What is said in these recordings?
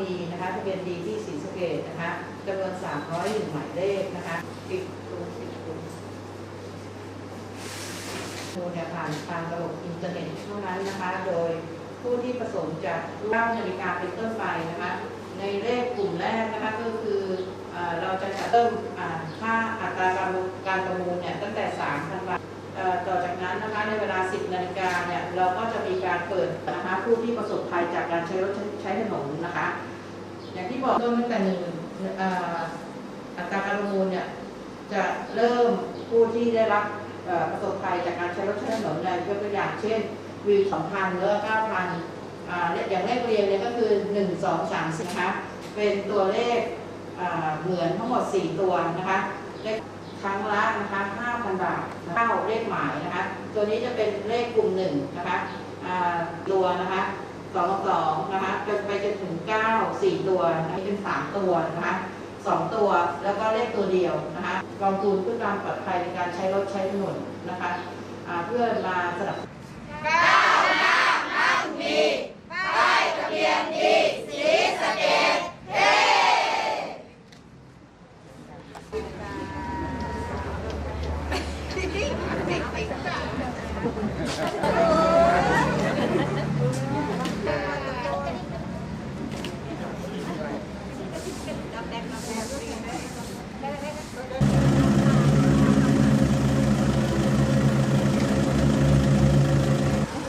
มีนะคะทะเบียนดีที่ศรีสะเกดนะคะจำนวน 301 หมายเลขนะคะอีกตัวสิบตัวโทรเนี่ยผ่านทางระบบอินเทอร์เน็ตเท่านั้นนะคะ โดยผู้ที่ประสงค์จะร่างนาฬิกาเป็นต้นไปนะคะ ในเลขกลุ่มแรกนะคะก็คือเราจะจัดเริ่มค่าอัตราการการประมูลเนี่ยตั้งแต่3,000บาทต่อจากนั้นนะคะในเวลา 10 นาฬิกาเนี่ยเราก็จะมีการเปิดนะคะผู้ที่ประสบภัยจากการใช้รถใช้ถนนนะคะ อย่างที่บอกเริ่มตั้งแต่หนึ่งอัตราการประมูลเนี่ยจะเริ่มผู้ที่ได้รับประสบภัยจากการใช้รถใช้ถนนในยกตัวอย่างเช่นวิว2,000หรือว่า9,000อ่าอย่างเลขเรียงเนี่ยก็คือ1 2 3 4นะคะเป็นตัวเลขเหมือนทั้งหมด 4 ตัวนะคะเลขครั้งละนะคะ5,000บาทเข้าเลขหมายนะคะ ตัวนี้จะเป็นเลขกลุ่มหนึ่งนะคะตัวนะคะ สองสองนะคะจนไปจนถึง9 4ตัวนะคะเป็น3ตัวนะคะสองตัวแล้วก็เลขตัวเดียวนะคะกองทุนเพื่อการปลอดภัยในการใช้รถใช้ถนนนะคะเพื่อมาสนับ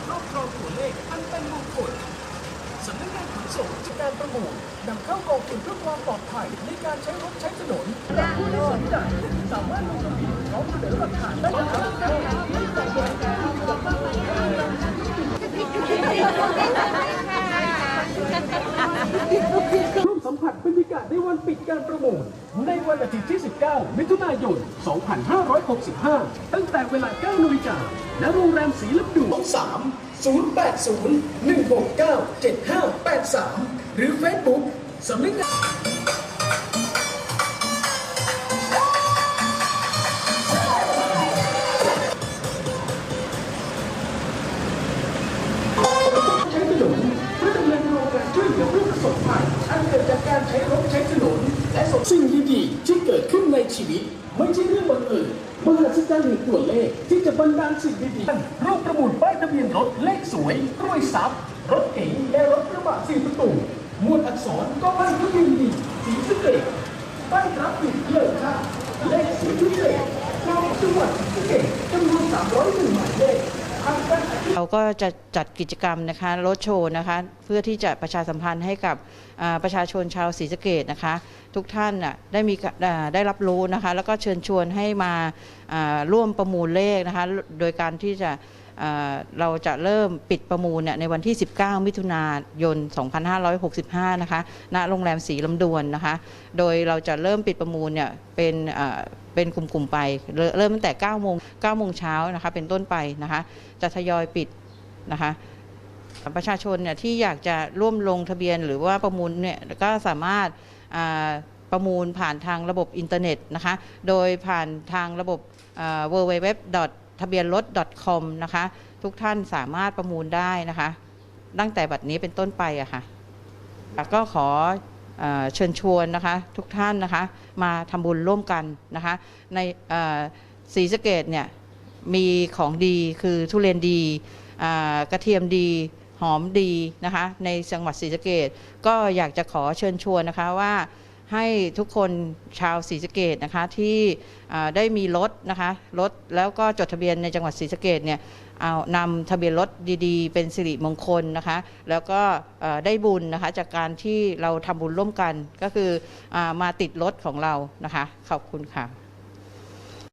ครอบครองตัวเลขอันเป็นมงคลสำนักงานขนส่งจัดการ ประมูลนำเข้ากองทุนเพื่อความปลอดภัยในการใช้รถใช้ถนนและผู้ที่สนใจสามารถลงทะเบียนพร้อมเสนอหลักฐานได้นะครับร่วมสัมผัสบรรยากาศในวันปิดการประมูลในวันอาทิตย์ที่ 19 มิถุนายน 2565 ตั้งแต่เวลา 9นาฬิกาณโรงแรมสีลำดู3 080 169 7583 หรือ Facebook สำนักงานใช้ถนนเพื่อดำเนินโครงการช่วยเหลือผู้ประสบภัยอันเกิดจากการใช้รถใช้ถนนและสสิ่งดีๆที่เกิดขึ้นในชีวิต ไม่ใช่เรื่องบังเอิญมหัศจรรย์แห่งตัวเลขที่จะบันดาลสิ่งดีๆรูปประมูลป้ายทะเบียนรถเลขสวยรวยทรัพย์รถเก๋งและรถกระบะสี่ประตูห มวดอักษรก็พันทะเบียนดีสีสะเกตป้ายรับผิดเลิกค่าเลขสีพิเศษกองจังหวัดศรีสะเกตจำนวน301หมายเลขทางการเราก็จะจัดกิจกรรมนะคะรถโชว์นะคะเพื่อที่จะประชาสัมพันธ์ให้กับประชาชนชาวศรีสะเกดนะคะ ทุกท่านน่ะได้มีได้รับรู้นะคะ แล้วก็เชิญชวนให้มาร่วมประมูลเลขนะคะ โดยการที่จะ เราจะเริ่มปิดประมูลเนี่ยในวันที่ 19 มิถุนายน 2565 นะคะ ณ โรงแรมสีลำดวนนะคะ โดยเราจะเริ่มปิดประมูลเนี่ยเป็นเป็นกลุ่มๆไป เริ่มตั้งแต่ 9 โมง 9 โมงเช้านะคะ เป็นต้นไปนะคะ จะทยอยปิดนะคะประชาชนเนี่ยที่อยากจะร่วมลงทะเบียนหรือว่าประมูลเนี่ยก็สามารถประมูลผ่านทางระบบอินเทอร์เน็ตนะคะ โดยผ่านทางระบบ w w w ทะเบียนรถ .com นะคะ ทุกท่านสามารถประมูลได้นะคะ ตั้งแต่บัดนี้เป็นต้นไปอะค่ะก็ขอเชิญชวนนะคะทุกท่านนะคะ มาทำบุญร่วมกันนะคะ ในเอ่อศรีสะเกดเนี่ยมีของดีคือทุเรียนดีกระเทียมดีหอมดีนะคะ ในจังหวัดศรีสะเกดก็อยากจะขอเชิญชวนนะคะว่า ให้ทุกคนชาวศรีสะเกดนะคะที่ได้มีรถนะคะรถแล้วก็จดทะเบียนในจังหวัดศรีสะเกดเนี่ยเอานำทะเบียนรถดีๆ เป็นสิริมงคลนะคะ แล้วก็ได้บุญนะคะจากการที่เราทำบุญร่วมกันก็คืออามาติดรถของเรานะคะ ขอบคุณค่ะ